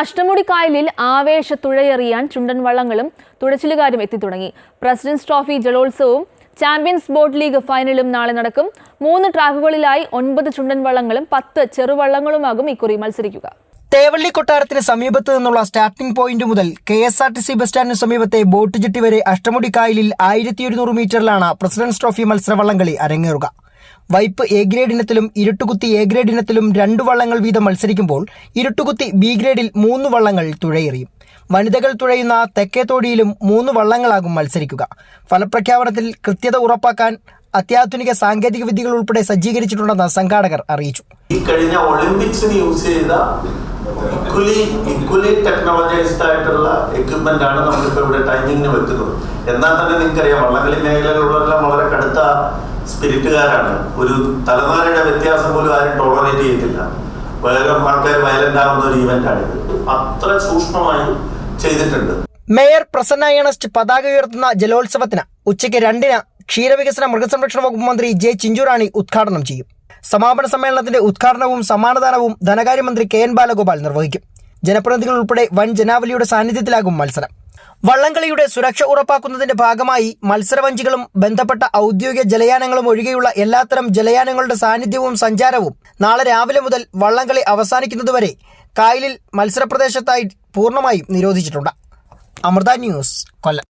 അഷ്ടമുടി കായലിൽ ആവേശ തുഴയെറിയാൻ ചുണ്ടൻ വള്ളങ്ങളും തുഴച്ചിലുകാരും എത്തിത്തുടങ്ങി. പ്രസിഡന്റ്സ് ട്രോഫി ജലോത്സവവും ചാമ്പ്യൻസ് ബോട്ട് ലീഗ് ഫൈനലും നാളെ നടക്കും. മൂന്ന് ട്രാക്കുകളിലായി ഒൻപത് ചുണ്ടൻ വള്ളങ്ങളും പത്ത് ചെറുവള്ളങ്ങളുമാകും ഇക്കുറി മത്സരിക്കുക. തേവള്ളി കൊട്ടാരത്തിന് സമീപത്ത് നിന്നുള്ള സ്റ്റാർട്ടിംഗ് പോയിന്റ് മുതൽ K S R T C bus സ്റ്റാൻഡിന് സമീപത്തെ ബോട്ട് ജെട്ടി വരെ അഷ്ടമുടി കായലിൽ ആയിരത്തി ഒരുന്നൂറ് മീറ്ററിലാണ് പ്രസിഡന്റ്സ് ട്രോഫി മത്സര വള്ളംകളി അരങ്ങേറുക. വൈപ്പ് എ ഗ്രേഡ് ഇനത്തിലും ഇരുട്ടുകുത്തി എ ഗ്രേഡ് ഇനത്തിലും രണ്ട് വള്ളങ്ങൾ വീതം മത്സരിക്കുമ്പോൾ ഇരുട്ടുകുത്തി ബി ഗ്രേഡിൽ മൂന്ന് വള്ളങ്ങൾ തുഴയെറിയും. വനിതകൾ തുഴയുന്ന തെക്കേത്തോടിയിലും മൂന്ന് വള്ളങ്ങളാകും മത്സരിക്കുക. ഫലപ്രഖ്യാപനത്തിൽ കൃത്യത ഉറപ്പാക്കാൻ അത്യാധുനിക സാങ്കേതിക വിദ്യകൾ ഉൾപ്പെടെ സജ്ജീകരിച്ചിട്ടുണ്ടെന്ന് സംഘാടകർ അറിയിച്ചു. ഈ കഴിഞ്ഞ ഒളിമ്പിക്സിന് യൂസ് ചെയ്ത ഇക്വലി ഇക്വലി ടെക്നോളജൈസ്ഡ് ആയിട്ടുള്ള എക്യുപ്മെന്റ് ആണ് നമ്മളിപ്പോ ഇവിടെ ടൈമിങ്ങിന് വെക്കുന്നത്. എന്നാൽ തന്നെ നിങ്ങൾക്കറിയാം വള്ളംകളി കടുത്ത സ്പിരിറ്റുകാരാണ്. ഒരു തലനാരയുടെ വ്യത്യാസം പോലും ആരും ടോളറേറ്റ് ചെയ്തില്ല വേറെ ആൾക്കാർ വയലന്റ് ആവുന്ന ഒരു ഇവന്റ് ആണിത് അത്ര സൂക്ഷ്മമായി ചെയ്തിട്ടുണ്ട്. മേയർ പ്രസന്ന ഏണസ്റ്റ് പതാക ഉയർത്തുന്ന ജലോത്സവത്തിന് ഉച്ചയ്ക്ക് രണ്ടിന് ക്ഷീരവികസന മൃഗസംരക്ഷണ വകുപ്പ് മന്ത്രി ജെ ചിഞ്ചുറാണി ഉദ്ഘാടനം ചെയ്യും. സമാപന സമ്മേളനത്തിന്റെ ഉദ്ഘാടനവും സമ്മാനദാനവും ധനകാര്യമന്ത്രി കെ എൻ ബാലഗോപാൽ നിർവഹിക്കും. ജനപ്രതിനിധികൾ ഉൾപ്പെടെ വൻ ജനാവലിയുടെ സാന്നിധ്യത്തിലാകും മത്സരം. വള്ളംകളിയുടെ സുരക്ഷ ഉറപ്പാക്കുന്നതിന്റെ ഭാഗമായി മത്സരവഞ്ചികളും ബന്ധപ്പെട്ട ഔദ്യോഗിക ജലയാനങ്ങളും ഒഴികെയുള്ള എല്ലാത്തരം ജലയാനങ്ങളുടെ സാന്നിധ്യവും സഞ്ചാരവും നാളെ രാവിലെ മുതൽ വള്ളംകളി അവസാനിക്കുന്നതുവരെ കായലിൽ മത്സരപ്രദേശത്തായി പൂർണമായും നിരോധിച്ചിട്ടുണ്ട്. അമൃത ന്യൂസ് കൊല്ലം.